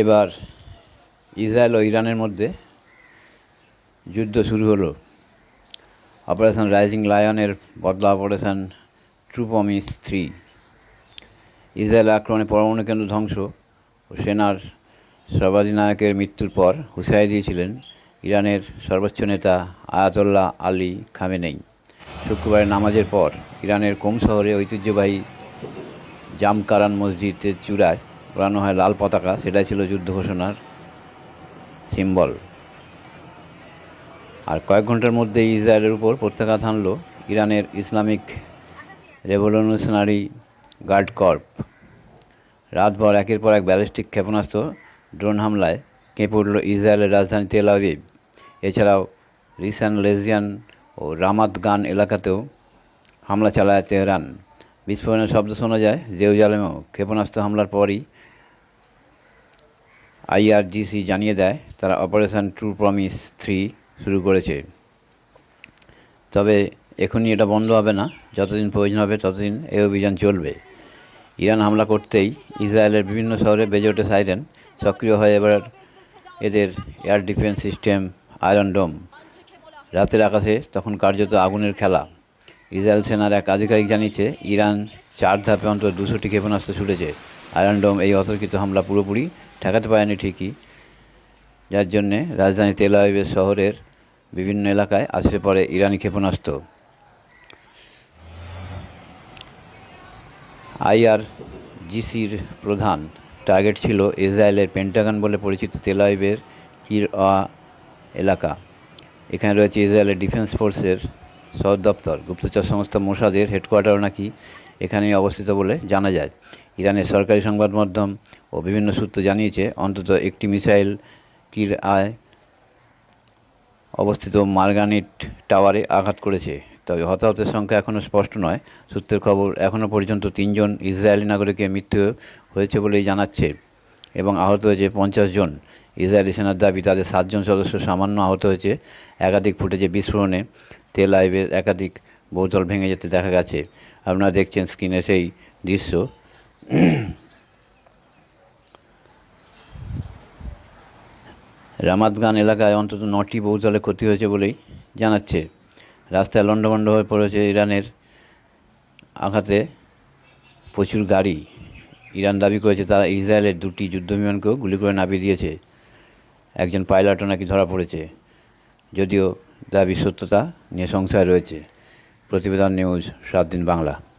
এবার ইসরায়েল ও ইরানের মধ্যে যুদ্ধ শুরু হলো। অপারেশন রাইজিং লায়নের বদলা অপারেশন ট্রুপমিস থ্রি ইসরায়েল আক্রমণে পরমাণু কেন্দ্র ধ্বংস ও সেনার সর্বাধিনায়কের মৃত্যুর পর হুঁশিয়ারি দিয়েছিলেন ইরানের সর্বোচ্চ নেতা আয়াতোল্লাহ আলী খামেনেই। শুক্রবারের নামাজের পর ইরানের কোম শহরে ঐতিহ্যবাহী জামকারান মসজিদের চূড়ায় ওড়ানো হয় লাল পতাকা, সেটাই ছিল যুদ্ধ ঘোষণার সিম্বল আর কয়েক ঘণ্টার মধ্যে ইসরায়েলের উপর প্রত্যাঘাত হানল ইরানের ইসলামিক রেভলিউশনারি গার্ড কর্প। রাতভর একের পর এক ব্যালিস্টিক ক্ষেপণাস্ত্র, ড্রোন হামলায় কেঁপে উঠল ইসরায়েলের রাজধানী তেল আবিব। এছাড়াও রিসান লেজিয়ান ও রামাত গান এলাকাতেও হামলা চালায় তেহরান। বিস্ফোরণের শব্দ শোনা যায় জেরুজালেমেও। ক্ষেপণাস্ত্র হামলার পরই আইআরজিসি জানিয়ে দেয়, তারা অপারেশন ট্রু প্রমিস থ্রি শুরু করেছে। তবে এখনই এটা বন্ধ হবে না, যতদিন প্রয়োজন হবে ততদিন এই অভিযান চলবে। ইরান হামলা করতেই ইসরায়েলের বিভিন্ন শহরে বেজে ওঠে সাইরেন, সক্রিয় হয় এবার এদের air defence system iron dome. রাতের আকাশে তখন কার্যত আগুনের খেলা। ইসরায়েল সেনার এক আধিকারিক জানিয়েছে, ইরান চার ধাপে অন্তত দুশোটি ক্ষেপণাস্ত্র ছুটেছে। আয়রন ডোম এই অতর্কিত হামলা পুরোপুরি ঠেকাতে পারেনি ঠিকই। যার জন্যে রাজধানী তেল শহরের বিভিন্ন এলাকায় আছড়ে পড়ে ইরানি ক্ষেপণাস্ত্র। আইআরজিসির প্রধান টার্গেট ছিল ইসরায়েলের পেন্টাগন বলে পরিচিত তেল আবিবের কির এলাকা। এখানে রয়েছে ইসরায়েলের ডিফেন্স ফোর্সের সদর দপ্তর। গুপ্তচর সংস্থা মোসাদের হেডকোয়ার্টারও নাকি এখানেই অবস্থিত বলে জানা যায়। ইরানের সরকারি সংবাদ মাধ্যম ও বিভিন্ন সূত্র জানিয়েছে, অন্তত একটি মিসাইল কির আয় অবস্থিত মার্গানিট টাওয়ারে আঘাত করেছে। তবে হতাহতের সংখ্যা এখনও স্পষ্ট নয়। সূত্রের খবর এখনও পর্যন্ত তিনজন ইসরায়েলি নাগরিকের মৃত্যু হয়েছে বলেই জানাচ্ছে এবং আহত হয়েছে পঞ্চাশ জন। ইসরায়েলি সেনার দাবি, তাদের সাতজন সদস্য সামান্য আহত হয়েছে। একাধিক ফুটেজে বিস্ফোরণে তেল আইবের একাধিক বোতল ভেঙে যেতে দেখা গেছে। আপনারা দেখছেন স্ক্রিনে সেই দৃশ্য। রামাতগান এলাকায় অন্তত নটি বহুতলে ক্ষতি হয়েছে বলেই জানাচ্ছে। রাস্তায় লণ্ডভণ্ড হয়ে পড়েছে ইরানের আঘাতে প্রচুর গাড়ি। ইরান দাবি করেছে তারা ইসরায়েলের দুটি যুদ্ধবিমানকেও গুলি করে নামিয়ে দিয়েছে। একজন পাইলটও নাকি ধরা পড়েছে। যদিও দাবি সত্যতা নিয়ে সংশয় রয়েছে। প্রতিবেদন নিউজ সাত দিন বাংলা।